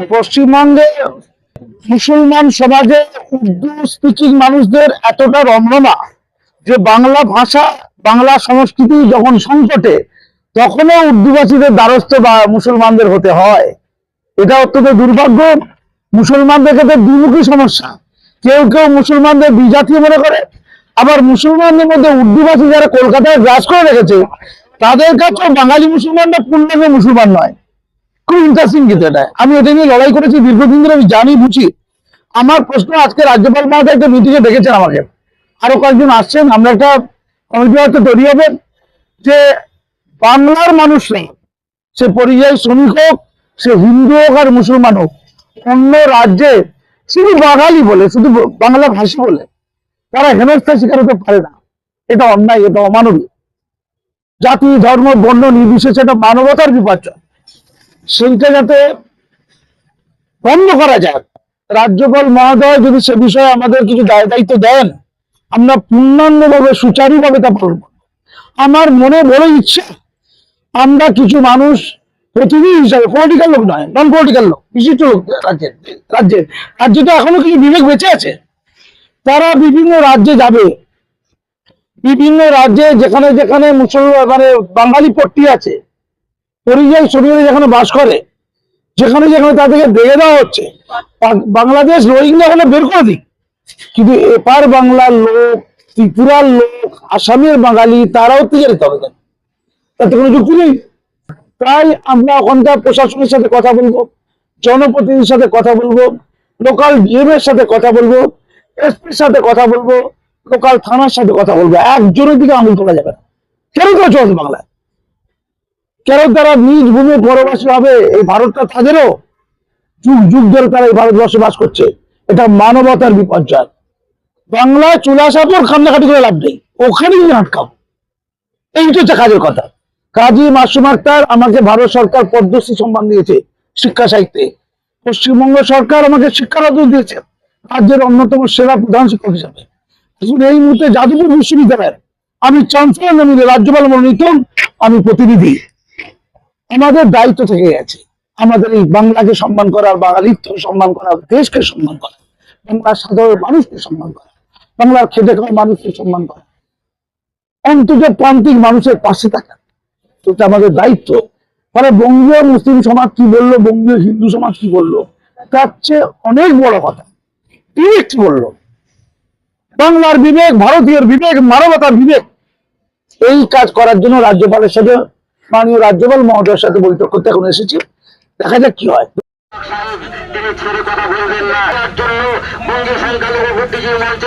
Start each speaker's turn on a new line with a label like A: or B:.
A: পশ্চিমবঙ্গে মুসলমান সমাজে উর্দু স্পিকিং মানুষদের এতটা রমরমা যে বাংলা ভাষা, বাংলা সংস্কৃতি যখন সংকটে, তখনও উর্দুভাষীদের দ্বারস্থ বা মুসলমানদের হতে হয়। এটা অত্যন্ত দুর্ভাগ্য। মুসলমানদের ক্ষেত্রে দুমুখী সমস্যা। কেউ কেউ মুসলমানদের বিজাতীয় মনে করে। আবার মুসলমানদের মধ্যে উর্দুভাষী যারা কলকাতায় গ্রাস করে রেখেছে, তাদের কাছে বাঙালি মুসলমানরা পূর্ণাঙ্গ মুসলমান নয়। খুব ইন্টারেস্টিং কিন্তু এটা। আমি এটা নিয়ে লড়াই করেছি, দীর্ঘদিন ধরে আমি জানি, বুঝি। আমার প্রশ্ন, আজকে রাজ্যপাল মহাশয় একটা মিটিংয়ে ডেকেছেন আমাকে। আরও কয়েকজন আসছেন, আমরা একটা কমিটি হয়তো তৈরি হবে যে বাংলার মানুষ নেই, সে পরিযায়ী শ্রমিক হোক, সে হিন্দু হোক আর মুসলমান হোক, অন্য রাজ্যে শুধু বাঙালি বলে, শুধু বাংলা ভাষী বলে, তারা হেনস্থা শিকার হতে পারে না। এটা অন্যায়, এটা অমানবিক। জাতি, ধর্ম, বর্ণ নির্বিশেষে এটা মানবতার বিপর্যয় সেইটা যাতে বন্ধ করা যায়। রাজ্যপাল মহোদয় যদি সে বিষয়ে আমাদের কিছু দায় দায়িত্ব দেন, আমরা পূর্ণাঙ্গভাবে, সুচারুভাবে তা পালন। আমার মনে বড় ইচ্ছা, আমরা কিছু মানুষ প্রতিনিধি হিসাবে পলিটিক্যাল লোক নয় নন পলিটিক্যাল লোক, বিশিষ্ট লোক রাজ্যের রাজ্যের, রাজ্যে তো এখনও কিছু বিবেক বেঁচে আছে। তারা বিভিন্ন রাজ্যে যাবে। বিভিন্ন রাজ্যে যেখানে যেখানে মুসলমান মানে বাঙালি পট্টি আছে। পরিযায়ী শ্রমিকরা যেখানে বাস করে, যেখানে যেখানে তাদেরকে দেখে দেওয়া হচ্ছে বাংলাদেশ রোহিঙ্গা হলে বের করে দিক। কিন্তু এপার বাংলার লোক, ত্রিপুরার লোক, আসামের বাঙালি, তারাও উত্তেজিত হবে? তাতে কোনো যুক্তি নেই। তাই আমরা ওখানকার প্রশাসনের সাথে কথা বলব, জনপ্রতিনিধির সাথে কথা বলব, লোকাল ডিএম এর সাথে কথা বলব এসপির সাথে কথা বলব, লোকাল থানার সাথে কথা বলব। একজনের দিকে আমল তোলা যাবে না। কেন তো চলছে বাংলায়? কেন তারা নিজ ভূমি পরবাসী হবে, এই ভারতটা তাদেরও যুগ যুগ ধরে তারা এই ভারতবর্ষে বাস করছে। এটা মানবতার বিপর্যয়। বাংলায় চলে আসার পর কান্নাকাটি করে লাভ নেই। ওখানেই আটকাবো এইটা হচ্ছে কাজের কথা। কাজী মাসুম আক্তার আমাকে ভারত সরকার পদ্মশ্রী সম্মান দিয়েছে শিক্ষা সাহিত্যে। পশ্চিমবঙ্গ সরকার আমাকে শিক্ষারত্ন দিয়েছে। রাজ্যের অন্যতম সেরা প্রধান শিক্ষক হিসাবে। এই মুহূর্তে যাদবপুর বিশ্ববিদ্যালয়ের আমি চ্যান্সেলর নমিনে রাজ্যপাল মনোনীত আমি প্রতিনিধি। আমাদের দায়িত্ব থেকে গেছে। আমাদের এই বাংলাকে সম্মান করার বাঙালিত্ব সম্মান করা, দেশকে সম্মান করা, বাংলার সাধারণ মানুষকে সম্মান করা, বাংলার খেটে খাওয়া মানুষকে সম্মান করা। অন্তত প্রান্তিক মানুষের পাশে থাকা। এটা আমাদের দায়িত্ব। ফলে বঙ্গীয় মুসলিম সমাজ কি বলল, বঙ্গীয় হিন্দু সমাজ কি বলল, তার চেয়ে অনেক বড় কথা। তিনি কি বলল? বাংলার বিবেক, ভারতীয় বিবেক, মানবতার বিবেক, এই কাজ করার জন্য রাজ্যপালের সাথে মাননীয় রাজ্যপাল মহোদয়ের সাথে বৈঠক করতে এখন এসেছি। দেখা যাক কি হয়।
B: তিনি ছেড়ে কথা বলবেন না। তার জন্য বঙ্গীয় সংখ্যালঘু বুদ্ধিজীবী মঞ্চের